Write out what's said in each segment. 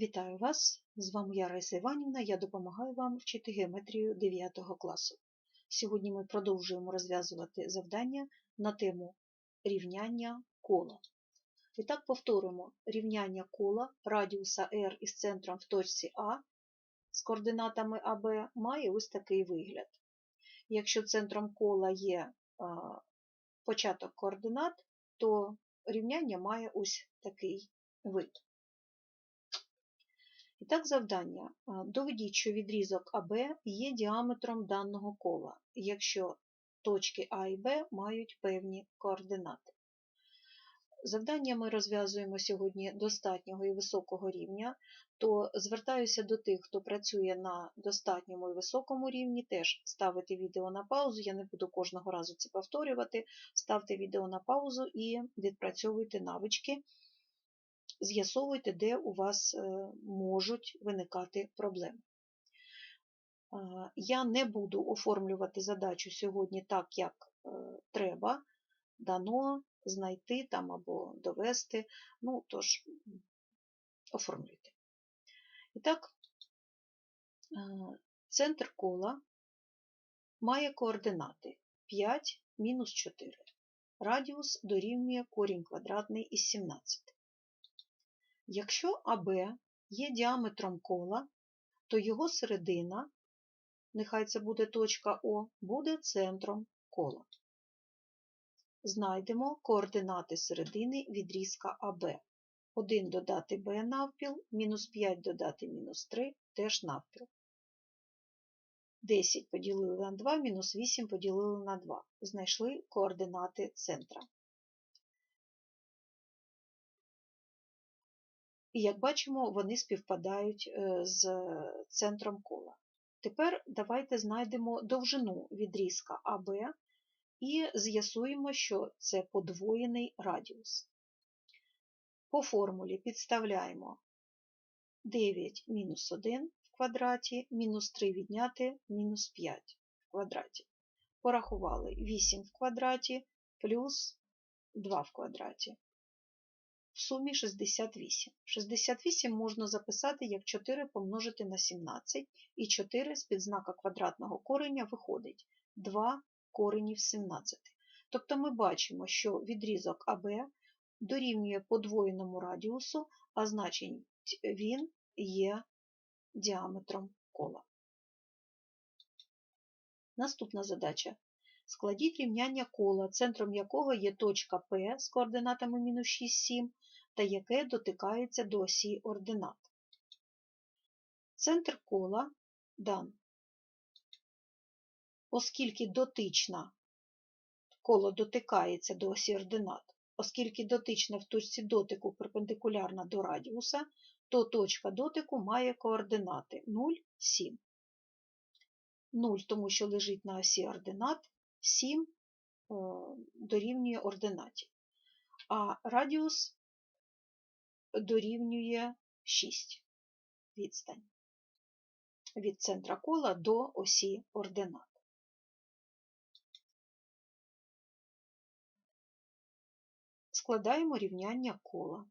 Вітаю вас! З вами я Раїса Іванівна. Я допомагаю вам вчити геометрію 9 класу. Сьогодні ми продовжуємо розв'язувати завдання на тему рівняння кола. І так повторимо рівняння кола радіуса R із центром в точці А з координатами АБ має ось такий вигляд. Якщо центром кола є початок координат, то рівняння має ось такий вид. І так, завдання. Доведіть, що відрізок АБ є діаметром даного кола, якщо точки А і Б мають певні координати. Завдання ми розв'язуємо сьогодні достатнього і високого рівня, то звертаюся до тих, хто працює на достатньому і високому рівні, теж ставити відео на паузу. Я не буду кожного разу це повторювати. Ставте відео на паузу і відпрацьовуйте навички з'ясовуйте, де у вас можуть виникати проблеми. Я не буду оформлювати задачу сьогодні так, як треба, дано знайти там або довести, ну, тож, оформлюйте. І так, центр кола має координати 5 мінус 4. Радіус дорівнює корінь квадратний із 17. Якщо АБ є діаметром кола, то його середина, нехай це буде точка О, буде центром кола. Знайдемо координати середини відрізка АБ. 1 додати Б навпіл, мінус 5 додати мінус 3 теж навпіл. 10 поділили на 2, мінус 8 поділили на 2. Знайшли координати центра. І, як бачимо, вони співпадають е, з центром кола. Тепер давайте знайдемо довжину відрізка АБ і з'ясуємо, що це подвоєний радіус. По формулі підставляємо 9 мінус 1 в квадраті, мінус 3 відняти мінус 5 в квадраті. Порахували 8 в квадраті плюс 2 в квадраті в сумі 68. 68 можна записати як 4 помножити на 17, і 4 з підзнака квадратного кореня виходить 2 коренів 17. Тобто ми бачимо, що відрізок АБ дорівнює подвоєному радіусу, а значить він є діаметром кола. Наступна задача. Складіть рівняння кола, центром якого є точка П з координатами мінус 6, 7, та яке дотикається до осі ординат. Центр кола дан. Оскільки дотична коло дотикається до осі ординат, оскільки дотична в точці дотику перпендикулярна до радіуса, то точка дотику має координати 0, 7. 0, тому що лежить на осі ординат, 7 дорівнює ординаті. А радіус дорівнює 6 відстань від центра кола до осі ординат. Складаємо рівняння кола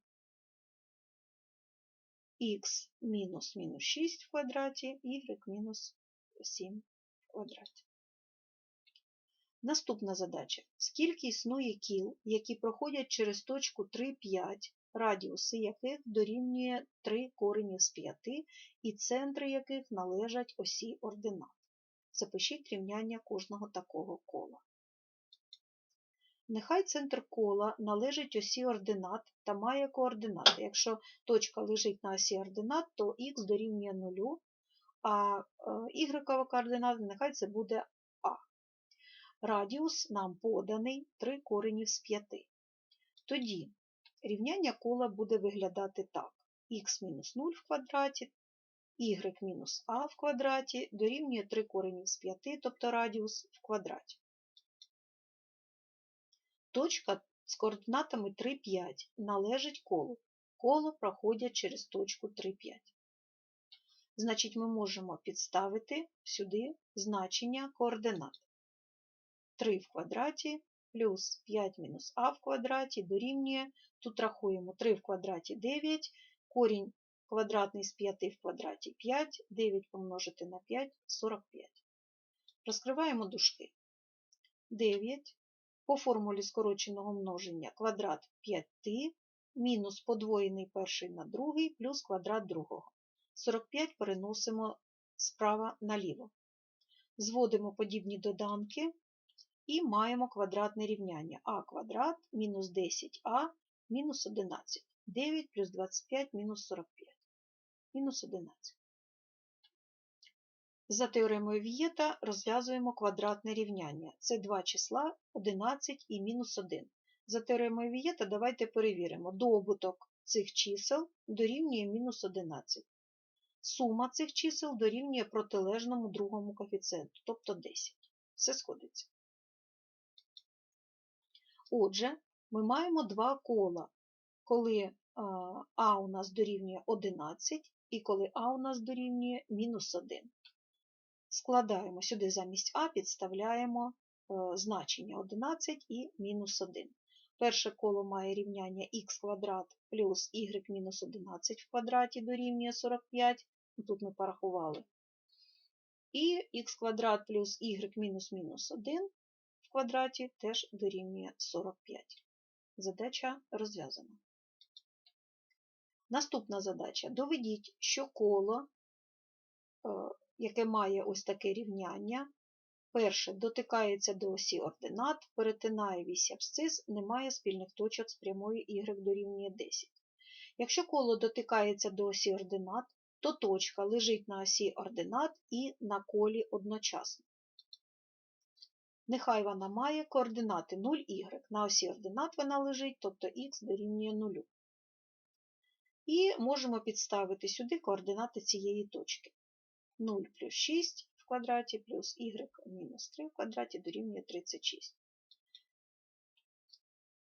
х мінус мінус 6 в квадраті, y мінус 7 в квадраті. Наступна задача. Скільки існує кіл, які проходять через точку 3, 5 радіуси яких дорівнює 3 коренів з 5 і центри яких належать осі ординат. Запишіть рівняння кожного такого кола. Нехай центр кола належить осі ординат та має координати. Якщо точка лежить на осі ординат, то х дорівнює 0, а y координата нехай це буде А. Радіус нам поданий 3 коренів з 5. Тоді Рівняння кола буде виглядати так. х-0 в квадраті, y-а в квадраті дорівнює 3 коренів з 5, тобто радіус в квадраті. Точка з координатами 3, 5 належить колу. Коло проходять через точку 3, 5. Значить, ми можемо підставити сюди значення координат. 3 в квадраті плюс 5 мінус а в квадраті дорівнює, тут рахуємо 3 в квадраті 9, корінь квадратний з 5 в квадраті 5, 9 помножити на 5 45. Розкриваємо дужки. 9 по формулі скороченого множення квадрат 5 мінус подвоєний перший на другий плюс квадрат другого. 45 переносимо справа наліво. Зводимо подібні доданки і маємо квадратне рівняння а квадрат мінус 10а мінус 11. 9 плюс 25 мінус 45. Мінус 11. За теоремою Вієта розв'язуємо квадратне рівняння. Це два числа 11 і мінус 1. За теоремою Вієта давайте перевіримо. Добуток цих чисел дорівнює мінус 11. Сума цих чисел дорівнює протилежному другому коефіцієнту, тобто 10. Все сходиться. Отже, ми маємо два кола, коли А у нас дорівнює 11 і коли А у нас дорівнює мінус 1. Складаємо сюди замість А, підставляємо значення 11 і мінус 1. Перше коло має рівняння х квадрат плюс y мінус 11 в квадраті дорівнює 45. Тут ми порахували. І х квадрат плюс y мінус мінус 1 квадраті теж дорівнює 45. Задача розв'язана. Наступна задача. Доведіть, що коло, яке має ось таке рівняння, перше дотикається до осі ординат, перетинає вісь абсцис, не має спільних точок з прямою y дорівнює 10. Якщо коло дотикається до осі ординат, то точка лежить на осі ординат і на колі одночасно. Нехай вона має координати 0y. На осі ординат вона лежить, тобто х дорівнює 0. І можемо підставити сюди координати цієї точки. 0 плюс 6 в квадраті плюс y мінус 3 в квадраті дорівнює 36.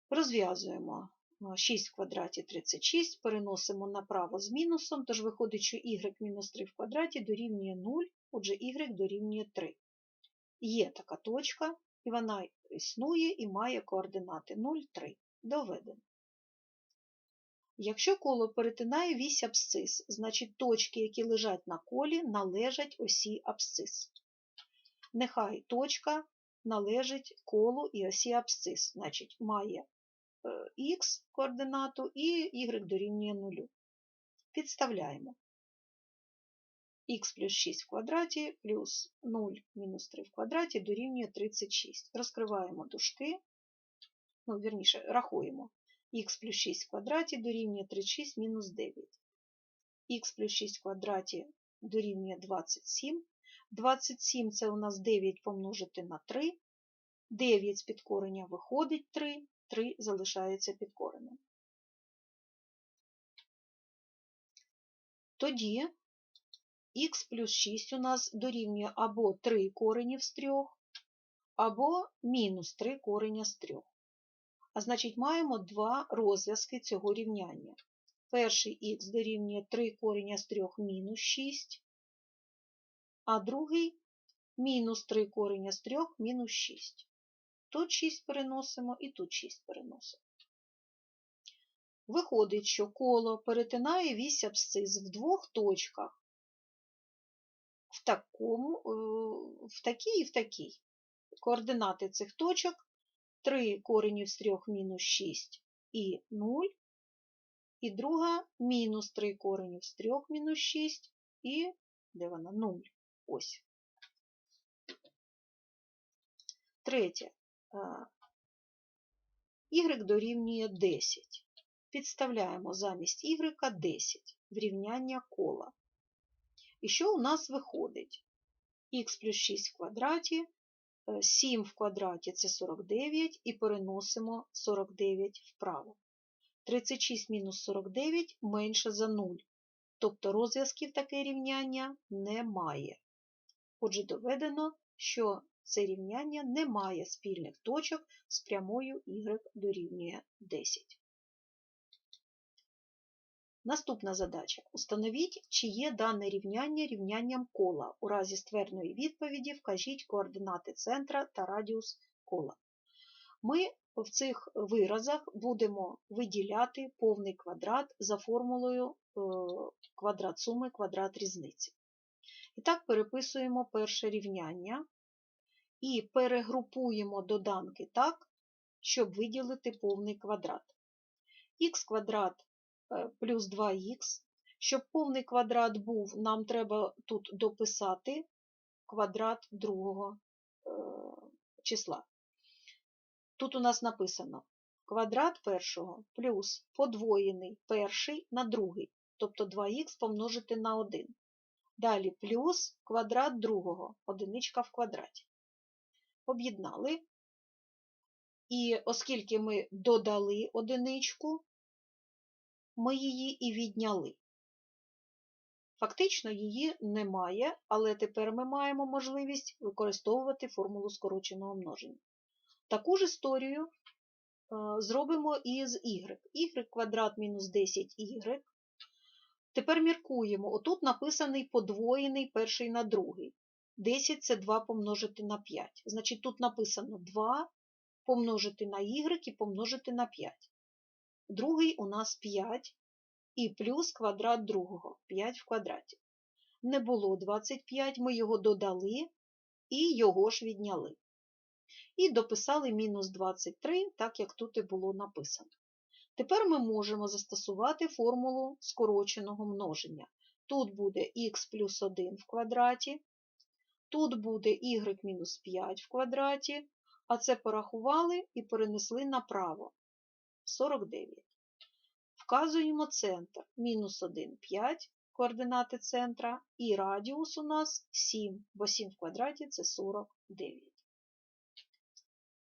Розв'язуємо 6 в квадраті 36, переносимо направо з мінусом, тож виходить, що y мінус 3 в квадраті дорівнює 0, отже y дорівнює 3. Є така точка, і вона існує і має координати 0, 3. Доведено. Якщо коло перетинає вісь абсцис, значить точки, які лежать на колі, належать осі абсцис. Нехай точка належить колу і осі абсцис, значить має х координату і y дорівнює 0. Підставляємо х плюс 6 в квадраті плюс 0 мінус 3 в квадраті дорівнює 36. Розкриваємо дужки, ну, вірніше, рахуємо. х плюс 6 в квадраті дорівнює 36 мінус 9. х плюс 6 в квадраті дорівнює 27. 27 це у нас 9 помножити на 3. 9 з підкорення виходить 3, 3 залишається під коренем. Тоді х плюс 6 у нас дорівнює або 3 коренів з 3, або мінус 3 кореня з 3. А значить, маємо два розв'язки цього рівняння. Перший х дорівнює 3 кореня з 3 мінус 6, а другий мінус 3 кореня з 3 мінус 6. Тут 6 переносимо і тут 6 переносимо. Виходить, що коло перетинає вісь абсцис в двох точках, в, е, в такій і в такій. Координати цих точок 3 коренів з 3 мінус 6 і 0, і друга мінус 3 коренів з 3 мінус 6 і де вона? 0. Ось. Третє. Y дорівнює 10. Підставляємо замість y 10 в кола. І що у нас виходить? х плюс 6 в квадраті, 7 в квадраті це 49, і переносимо 49 вправо. 36 мінус 49 менше за 0. Тобто розв'язків таке рівняння немає. Отже, доведено, що це рівняння не має спільних точок з прямою y дорівнює 10. Наступна задача. Установіть, чи є дане рівняння рівнянням кола. У разі ствердної відповіді вкажіть координати центра та радіус кола. Ми в цих виразах будемо виділяти повний квадрат за формулою е, квадрат суми, квадрат різниці. І так переписуємо перше рівняння і перегрупуємо доданки так, щоб виділити повний квадрат. х квадрат плюс 2х. Щоб повний квадрат був, нам треба тут дописати квадрат другого е, числа. Тут у нас написано квадрат першого плюс подвоєний перший на другий, тобто 2х помножити на 1. Далі плюс квадрат другого, одиничка в квадраті. Об'єднали. І оскільки ми додали одиничку, ми її і відняли. Фактично її немає, але тепер ми маємо можливість використовувати формулу скороченого множення. Таку ж історію е, зробимо і з y. y квадрат мінус 10y. Тепер міркуємо. Отут написаний подвоєний перший на другий. 10 це 2 помножити на 5. Значить, тут написано 2 помножити на y і помножити на 5. Другий у нас 5 і плюс квадрат другого 5 в квадраті. Не було 25, ми його додали і його ж відняли. І дописали мінус 23, так як тут і було написано. Тепер ми можемо застосувати формулу скороченого множення. Тут буде х плюс 1 в квадраті, тут буде y мінус 5 в квадраті, а це порахували і перенесли направо 49. Вказуємо центр мінус 1, 5 координати центра, і радіус у нас 7, бо 7 в квадраті це 49.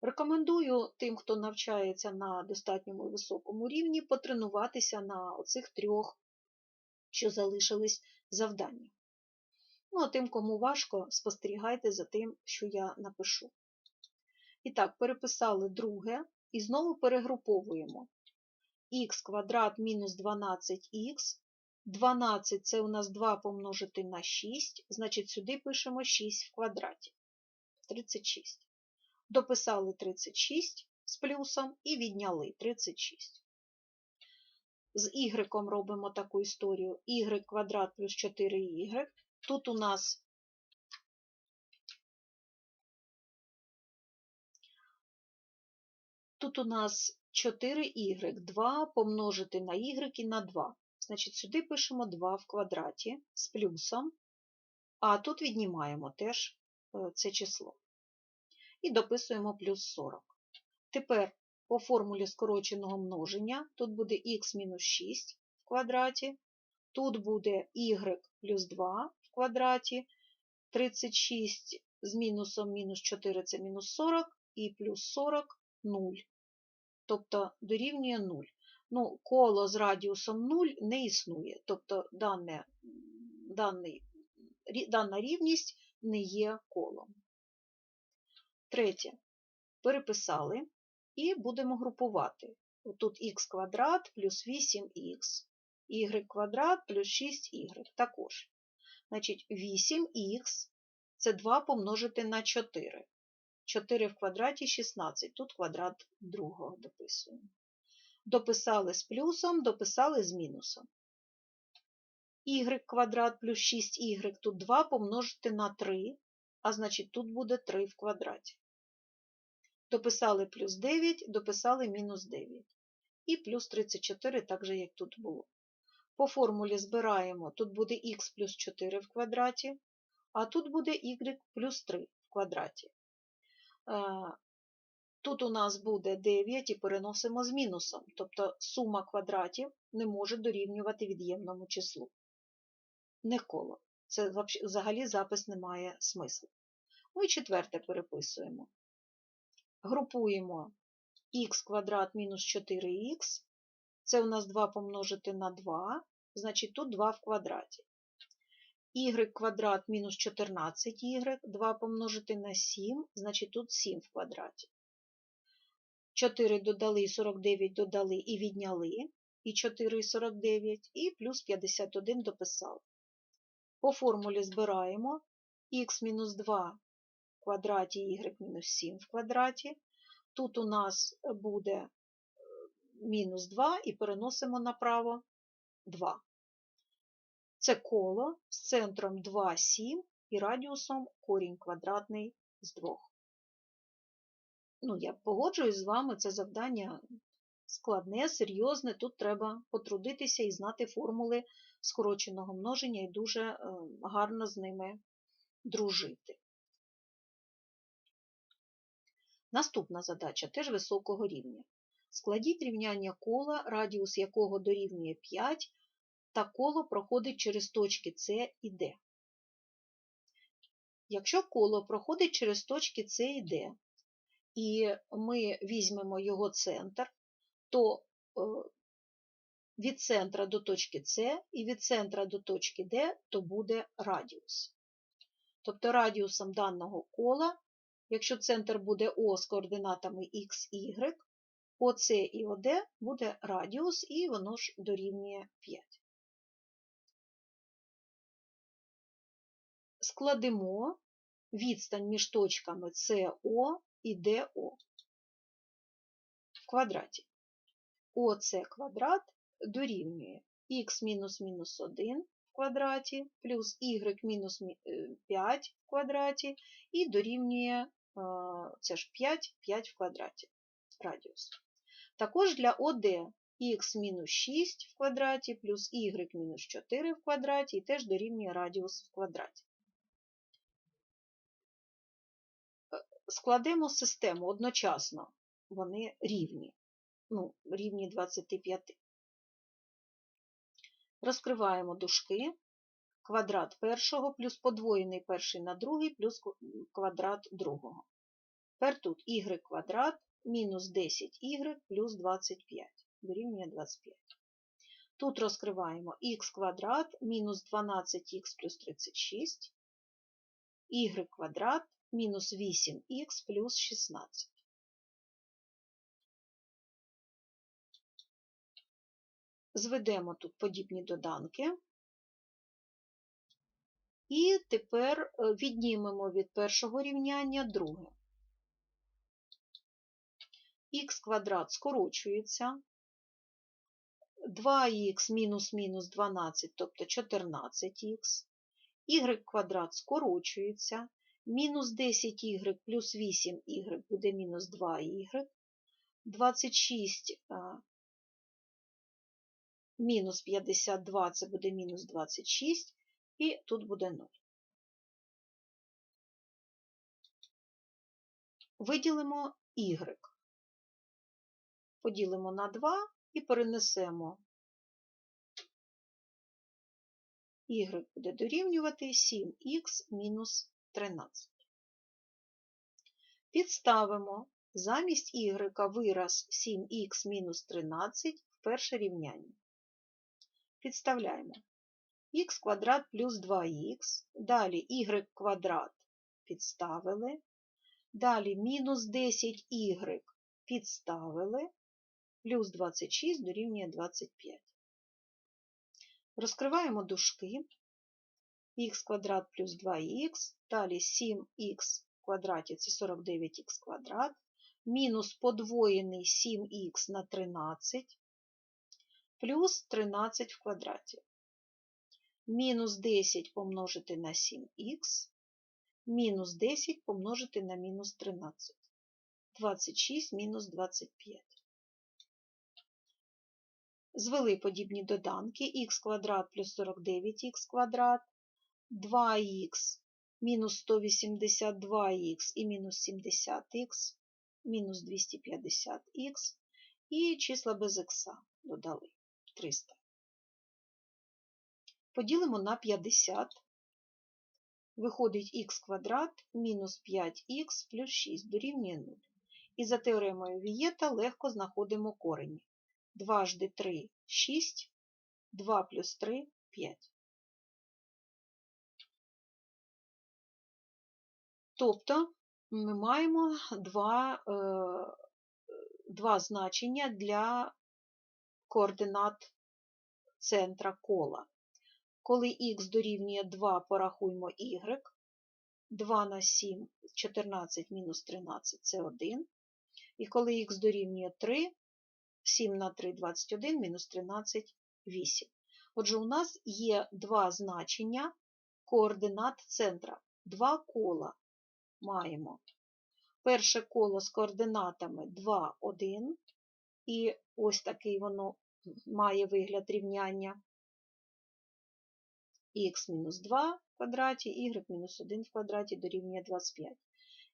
Рекомендую тим, хто навчається на достатньому високому рівні, потренуватися на оцих трьох, що залишились завдання. Ну, а тим, кому важко, спостерігайте за тим, що я напишу. І так, переписали друге і знову перегруповуємо х квадрат мінус 12х. 12 це у нас 2 помножити на 6, значить сюди пишемо 6 в квадраті. 36. Дописали 36 з плюсом і відняли 36. З y робимо таку історію y квадрат плюс 4y. Тут у нас Тут у нас 4y, 2 помножити на y і на 2. Значить, сюди пишемо 2 в квадраті з плюсом, а тут віднімаємо теж е, це число. І дописуємо плюс 40. Тепер по формулі скороченого множення. Тут буде х мінус 6 в квадраті, тут буде y плюс 2 в квадраті, 36 з мінусом мінус 4 це мінус 40, і плюс 40 0 тобто дорівнює 0. Ну, Коло з радіусом 0 не існує, тобто дане, даний, дана рівність не є колом. Третє. Переписали і будемо групувати. Тут х квадрат плюс 8х, y квадрат плюс 6y також. Значить, 8х це 2 помножити на 4. 4 в квадраті 16. Тут квадрат другого дописуємо. Дописали з плюсом, дописали з мінусом. y квадрат плюс 6y тут 2 помножити на 3, а значить тут буде 3 в квадраті. Дописали плюс 9, дописали мінус 9. І плюс 34, так же, як тут було. По формулі збираємо, тут буде х плюс 4 в квадраті, а тут буде y плюс 3 в квадраті. Тут у нас буде 9 і переносимо з мінусом, тобто сума квадратів не може дорівнювати від'ємному числу. Не коло. Це взагалі запис не має смислу. Ну і четверте переписуємо. Групуємо х квадрат мінус 4х. Це у нас 2 помножити на 2, значить тут 2 в квадраті y квадрат мінус 14y, 2 помножити на 7, значить тут 7 в квадраті. 4 додали, 49 додали і відняли, і 4 і 49, і плюс 51 дописали. По формулі збираємо х мінус 2 в квадраті y мінус 7 в квадраті. Тут у нас буде мінус 2 і переносимо направо 2. Це коло з центром 2, 7 і радіусом корінь квадратний з 2. Ну, я погоджуюсь з вами, це завдання складне, серйозне. Тут треба потрудитися і знати формули скороченого множення і дуже е, гарно з ними дружити. Наступна задача теж високого рівня. Складіть рівняння кола, радіус якого дорівнює 5, та коло проходить через точки С і Д. Якщо коло проходить через точки С і Д, і ми візьмемо його центр, то е, від центра до точки С і від центра до точки Д то буде радіус. Тобто радіусом даного кола, якщо центр буде О з координатами Х, Y, ОС і ОД буде радіус, і воно ж дорівнює 5. Складемо відстань між точками СО і ДО в квадраті. ОС квадрат дорівнює х мінус мінус 1 в квадраті плюс y мінус 5 в квадраті і дорівнює це ж 5, 5 в квадраті радіус. Також для ОД х мінус 6 в квадраті плюс y мінус 4 в квадраті і теж дорівнює радіус в квадраті. Складемо систему одночасно, вони рівні, ну, рівні 25. Розкриваємо дужки, квадрат першого плюс подвоєний перший на другий плюс квадрат другого. Тепер тут y квадрат мінус 10y плюс 25, дорівнює 25. Тут розкриваємо х квадрат мінус 12х плюс 36, y квадрат мінус 8х плюс 16. Зведемо тут подібні доданки. І тепер е, віднімемо від першого рівняння друге. х квадрат скорочується. 2х мінус мінус 12, тобто 14х. y квадрат скорочується. Мінус 10y плюс 8y буде мінус 2y. 26 мінус 52 це буде мінус 26, і тут буде 0. Виділимо y. Поділимо на 2 і перенесемо. y буде дорівнювати 7х мінус 13. Підставимо замість y вираз 7х мінус 13 в перше рівняння. Підставляємо х квадрат плюс 2х, далі y квадрат підставили, далі мінус 10y підставили, плюс 26 дорівнює 25. Розкриваємо дужки х квадрат плюс 2х, далі 7х в квадраті це 49х квадрат, мінус подвоєний 7х на 13, плюс 13 в квадраті. Мінус 10 помножити на 7х, мінус 10 помножити на мінус 13. 26 мінус 25. Звели подібні доданки х квадрат плюс 49х квадрат, 2х мінус 182х і мінус 70х, мінус 250х, і числа без х додали 300. Поділимо на 50. Виходить х квадрат мінус 5х плюс 6 дорівнює 0. І за теоремою Вієта легко знаходимо корені. 2 жди 3 6, 2 плюс 3 5. Тобто ми маємо два, е, два значення для координат центра кола. Коли х дорівнює 2, порахуємо y. 2 на 7, 14 мінус 13 це 1. І коли х дорівнює 3, 7 на 3 – 21, мінус 13 – 8. Отже, у нас є два значення координат центра. Два кола маємо. Перше коло з координатами 2, 1, і ось такий воно має вигляд рівняння х-2 в квадраті, y-1 в квадраті дорівнює 25.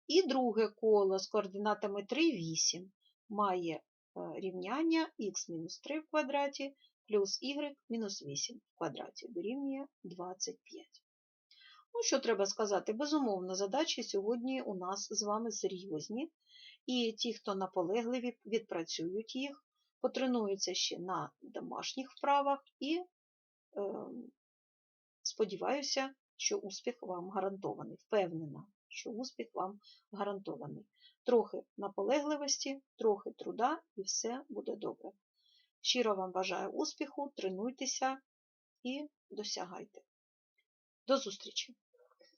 І друге коло з координатами 3, 8 має е, рівняння х-3 в квадраті плюс y-8 в квадраті дорівнює 25. Ну, що треба сказати? Безумовно, задачі сьогодні у нас з вами серйозні, і ті, хто наполегливі, відпрацюють їх, потренуються ще на домашніх вправах і е, сподіваюся, що успіх вам гарантований. Впевнена, що успіх вам гарантований. Трохи наполегливості, трохи труда і все буде добре. Щиро вам бажаю успіху, тренуйтеся і досягайте. До зустрічі!